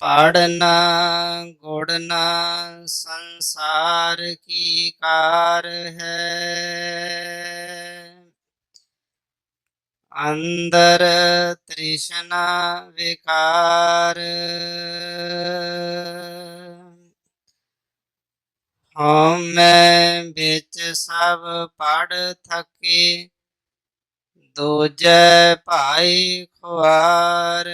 ਪੜਨਾ ਗੁੜਨਾ ਸੰਸਾਰ ਕੀ ਕਾਰ ਹੈ? ਅੰਦਰ ਤ੍ਰਿਸ਼ਨਾ ਵਿਕਾਰ। ਹਉਮੈ ਵਿੱਚ ਸਭ ਪੜ ਥਕੇ, ਦੂਜੈ ਭਾਈ ਖੁਆਰ।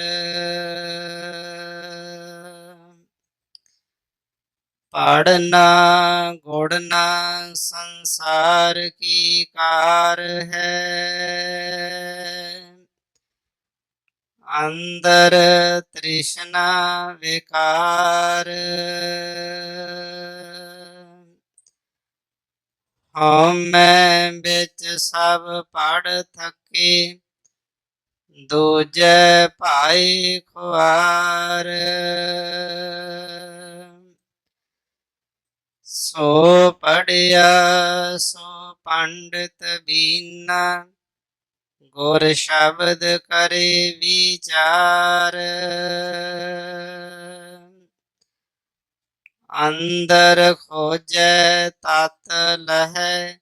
ਪੜਨਾ, ਗੁੜਨਾ ਸੰਸਾਰ ਕੀ ਕਾਰ ਹੈ? ਅੰਦਰ ਤ੍ਰਿਸ਼ਨਾ ਵਿਕਾਰ। ਹਉਮੈ ਵਿੱਚ ਸਭ ਪੜ ਥਕੇ, ਦੂਜੇ ਭਾਈ ਖੁਆਰ। ਸੋ ਪੜਿਆ, ਸੋ ਪੰਡਿਤ ਬੀਨਾ, ਗੁਰ ਸ਼ਬਦ ਕਰੇ ਵਿਚਾਰ। ਅੰਦਰ ਖੋਜੈ, ਤਤ ਲਹੈ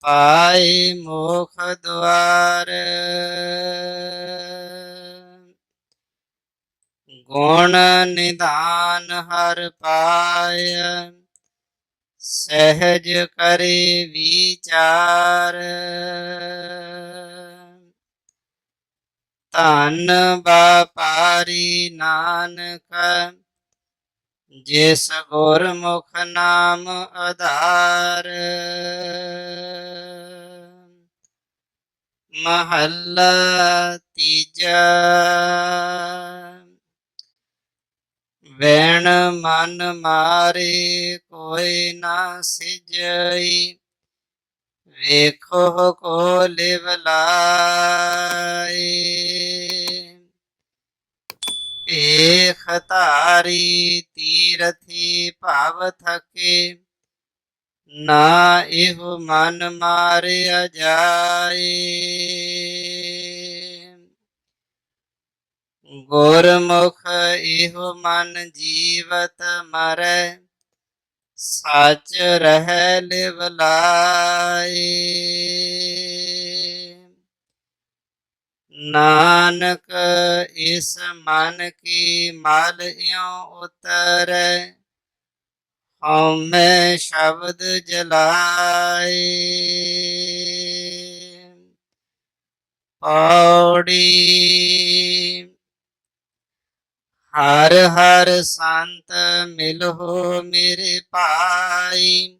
ਪਾਈ ਮੁਖ ਦੁਆਰ। ਗੁਣ ਨਿਧਾਨ ਹਰ ਪਾਇ ਸਹਿਜ ਕਰੇ ਵਿਚਾਰ। ਧਨ ਬਾਪਾਰੀ ਨਾਨਕ ਜਿਸ ਗੁਰਮੁਖ ਨਾਮ ਆਧਾਰ। ਮਹੱਲਾ ਤੀਜਾ। ਵੈਣ ਮਨ ਮਾਰੇ ਕੋਈ ਨਾ ਸਿਜਈ। ਵੇਖੋ ਕੋ ਲਿਵ ਲਾਏ ਏਖ ਧਾਰੀ ਤੀਰਥੀ ਭਵ ਥਕੇ। ਨਾ ਇਹੋ ਮਨ ਮਾਰਿਆ ਜਾਏ। ਗੁਰਮੁਖ ਇਹੋ ਮਨ ਜੀਵਤ ਮਰੈ, ਸਚ ਰਹਿ ਲਿਵ ਲਾਏ। ਨਾਨਕ ਇਸ ਮਨ ਕੀ ਮਲ ਇਉ ਉਤਰੈ, ਹਉਮੈ ਸ਼ਬਦ ਜਲਾਏ। ਪੌੜੀ ਹਰ ਹਰ ਸੰਤ ਮਿਲੋ ਮੇਰੇ ਭਾਈ।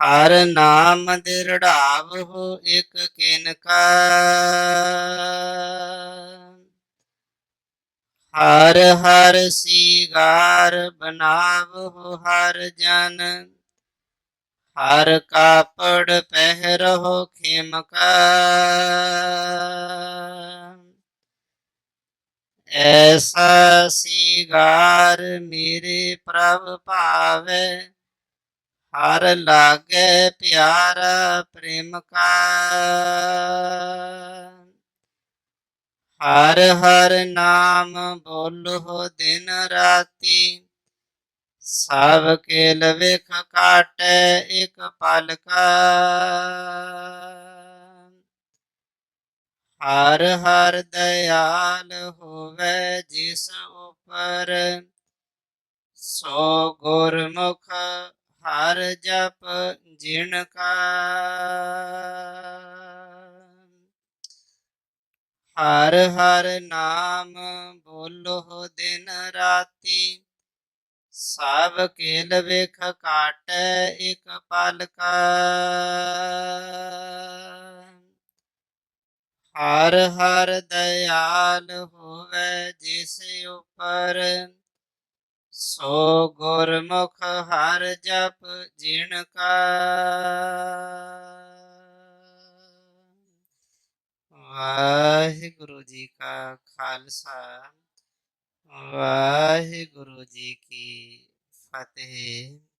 ਹਰ ਨਾਮ ਦਿਰੜਾਵੋ ਇਕ ਕਿਨਕਾ ਹਰ ਹਰ ਸੀਗਾਰ ਬਨਾਵੋ ਹਰ ਜਨ। ਹਰ ਕਾਪੜ ਪਹਿਰੋ ਖਿਮਕਾ ਐਸਾ ਸ਼ਿਗਾਰ ਮੇਰੇ ਪ੍ਰਭ ਭਾਵੇ। ਹਰ ਲਾਗੇ ਪਿਆਰਾ ਪ੍ਰੇਮ ਕਾ ਹਰ ਹਰ ਨਾਮ ਬੋਲੋ ਦਿਨ ਰਾਤੀ। ਸਭ ਕੇਲ ਵੇਖ ਕਾਟੈ ਇਕ ਪਲ ਕਾ ਹਰ ਹਰ ਦਇਆਲ ਹੋਵੇ ਜਿਸ ਉਪਰ ਸੋ ਗੁਰਮੁਖ ਹਰ ਜਪ ਜਿਨ ਕਾ। ਹਰ ਹਰ ਨਾਮ ਬੋਲੋ ਦਿਨ ਰਾਤੀ, ਸਭ ਕੇਲ ਵੇਖ ਕਾਟੈ ਇਕ ਪਲ ਕਾ ਹਰ ਹਰ ਦਇਆਲ ਹੋਵੇ ਜਿਸ ਉਪਰ ਸੋ ਗੁਰਮੁਖ ਹਰ ਜਪ ਜਿਣ ਕਾ। ਵਾਹਿਗੁਰੂ ਜੀ ਕਾ ਖਾਲਸਾ, ਵਾਹਿਗੁਰੂ ਜੀ ਕੀ ਫਤਿਹ।